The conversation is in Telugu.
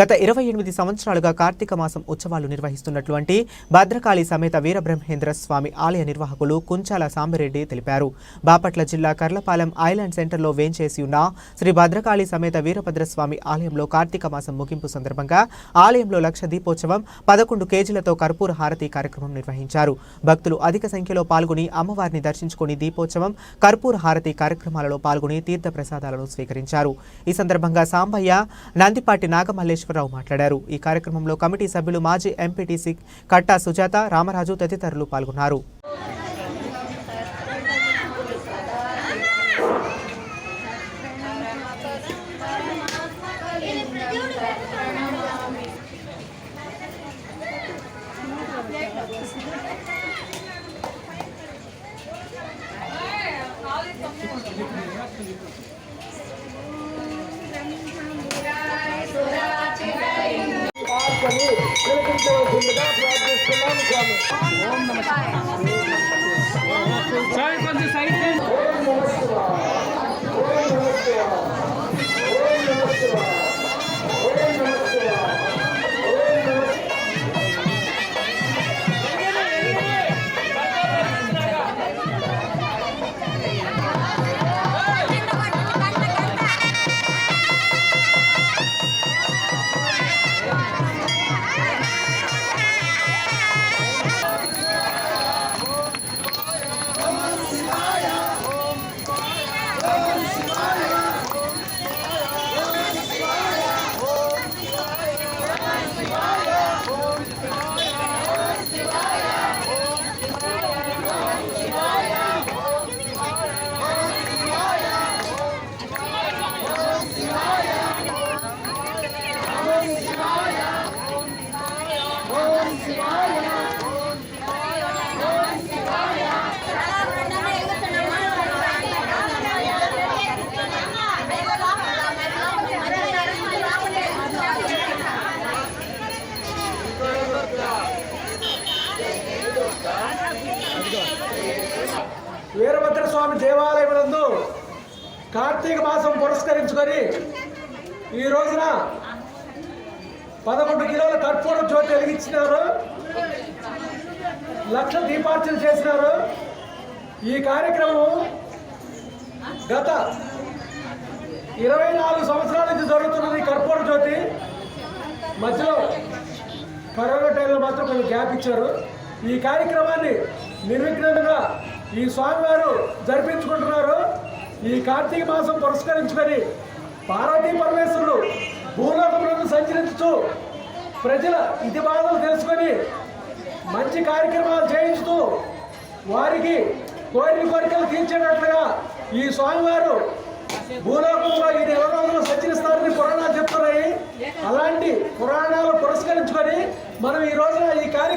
గత ఇరవై ఎనిమిది సంవత్సరాలుగా కార్తీక మాసం ఉత్సవాలు నిర్వహిస్తున్నటువంటి భద్రకాళి సమేత వీరబ్రహ్మేంద్ర స్వామి ఆలయ నిర్వాహకులు కుంచాల సాంబరెడ్డి తెలిపారు. బాపట్ల జిల్లా కర్లపాలెం ఐలాండ్ సెంటర్లో వేంచేసి ఉన్న శ్రీ భద్రకాళి సమేత వీరభద్రస్వామి ఆలయంలో కార్తీక మాసం ముగింపు సందర్భంగా ఆలయంలో లక్ష దీపోత్సవం పదకొండు కేజీలతో కర్పూర హారతి కార్యక్రమం నిర్వహించారు. భక్తులు అధిక సంఖ్యలో పాల్గొని అమ్మవారిని దర్శించుకుని దీపోత్సవం కర్పూర హారతి కార్యక్రమాలలో పాల్గొని తీర్థ ప్రసాదాలను స్వీకరించారు. ఈ సందర్భంగా సాంబయ్య నందిపాటి నాగమల్లేశ్వరరావు మాట్లాడారు. ఈ కార్యక్రమంలో కమిటీ సభ్యులు మాజీ ఎంపీటీసీ కట్టా సుజాత రామరాజు తదితరులు పాల్గొన్నారు. 加油！加油！加油！వీరభద్ర స్వామి దేవాలయం నందు కార్తీక మాసం పురస్కరించుకొని ఈ రోజున పదకొండు కిలోల కర్పూర జ్యోతి వెలిగించినారు. లక్ష దీపార్చన చేసినారు. ఈ కార్యక్రమం గత ఇరవై నాలుగు సంవత్సరాల నుంచి జరుగుతున్నది కర్పూర జ్యోతి. మధ్యలో కరోనా టైంలో మాత్రం కొంచెం గ్యాప్ ఇచ్చారు. ఈ కార్యక్రమాన్ని నిర్విఘ్నంగా ఈ స్వామివారు జరిపించుకుంటున్నారు. ఈ కార్తీక మాసం పురస్కరించుకొని పార్వతీ పరమేశ్వరుడు భూలోకములను సంచరించుతూ ప్రజల ఇది బాధలు తెలుసుకొని మంచి కార్యక్రమాలు చేయించుతూ వారికి కోరిన కోరికలు తీర్చేటట్లుగా ఈ స్వామివారు భూలోకంలో ఈ నెల రోజులు సంచరిస్తారని పురాణాలు చెప్తున్నాయి. అలాంటి పురాణాలు పురస్కరించుకొని మనం ఈ రోజున ఈ కార్య